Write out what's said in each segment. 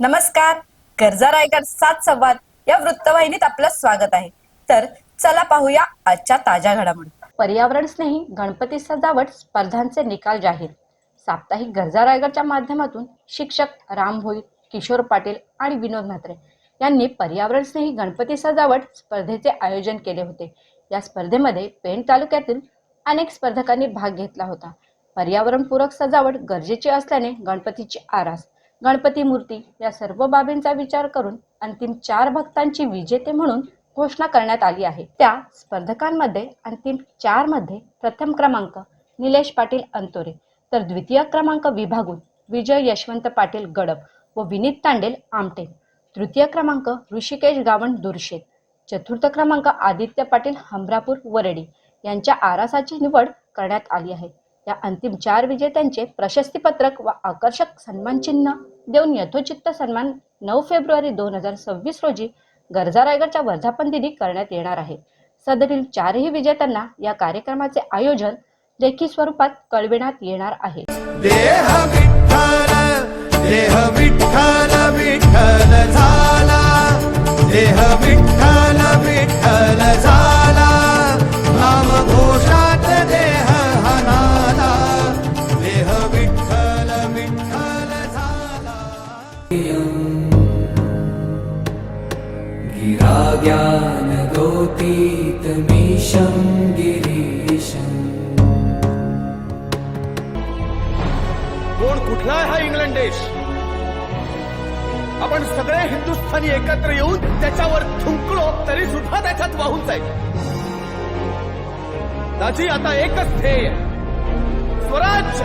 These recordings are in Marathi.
नमस्कार. गरजा रायगड सात संवाद या वृत्तवाहिनीत आपलं स्वागत आहे. तर चला पाहूया आजच्या ताज्या घडामोडी. पर्यावरण स्नेही गणपती सजावट स्पर्धांचे निकाल जाहीर. साप्ताहिक गरजा रायगडच्या माध्यमातून शिक्षक राम भोई किशोर पाटील आणि विनोद म्हात्रे यांनी पर्यावरण स्नेही गणपती सजावट स्पर्धेचे आयोजन केले होते. या स्पर्धेमध्ये पेण तालुक्यातील अनेक स्पर्धकांनी भाग घेतला होता. पर्यावरणपूरक सजावट गरजेची असल्याने गणपतीची आरास गणपती मूर्ती या सर्व बाबींचा विचार करून अंतिम चार भक्तांची विजेते म्हणून घोषणा करण्यात आली आहे. त्या स्पर्धकांमध्ये अंतिम चारमध्ये प्रथम क्रमांक निलेश पाटील अंतोरे तर द्वितीय क्रमांक विभागून विजय यशवंत पाटील गडप व विनीत तांडेल आमटे तृतीय क्रमांक ऋषिकेश गावण दुर्शेत चतुर्थ क्रमांक आदित्य पाटील हमरापूर वरडी यांच्या आरासाची निवड करण्यात आली आहे. या अंतिम चार विजेत्यांचे प्रशस्तीपत्रक व आकर्षक सन्मानचिन्ह देऊन यथोचित्त सन्मान नऊ फेब्रुवारी दोन हजार सव्वीस रोजी गरजा रायगडच्या वर्धापन दिनी करण्यात येणार आहे. सदरील चारही विजेत्यांना या कार्यक्रमाचे आयोजन लेखी स्वरूपात कळविण्यात येणार आहे. गिराज्ञानगोतीतमीशं गिरीशम् कोण कुठला आहे हा इंग्लंड देश? आपण सगळे हिंदुस्थानी एकत्र येऊन त्याच्यावर थुंकलो तरी सुद्धा त्याच्यात वाहून जाईल. त्याची आता एकच ध्येय. स्वराज्य!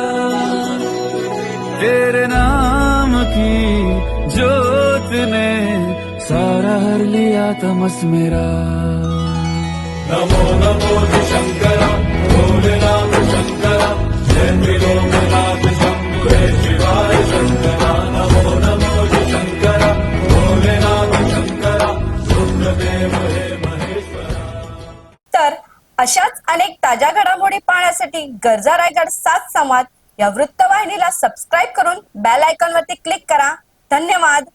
तेरे नाम की जोत ने सारा हर लिया तमस मेरा। नमो नमो शंकरा भोलेनाथ शंकरा जय त्रिलोकनाथ शंभु शिवाय शंकरा। नमो नमो शंकरा भोलेनाथ शंकरा रुद्रदेव हे महेश्वरा। तर अशाच अनेक ताज्या घडामोडी पाहण्यासाठी गरजा रायगड सात संवाद या वृत्तवाहिनीला सबस्क्राईब करून बेल आयकॉन वरती क्लिक करा. धन्यवाद.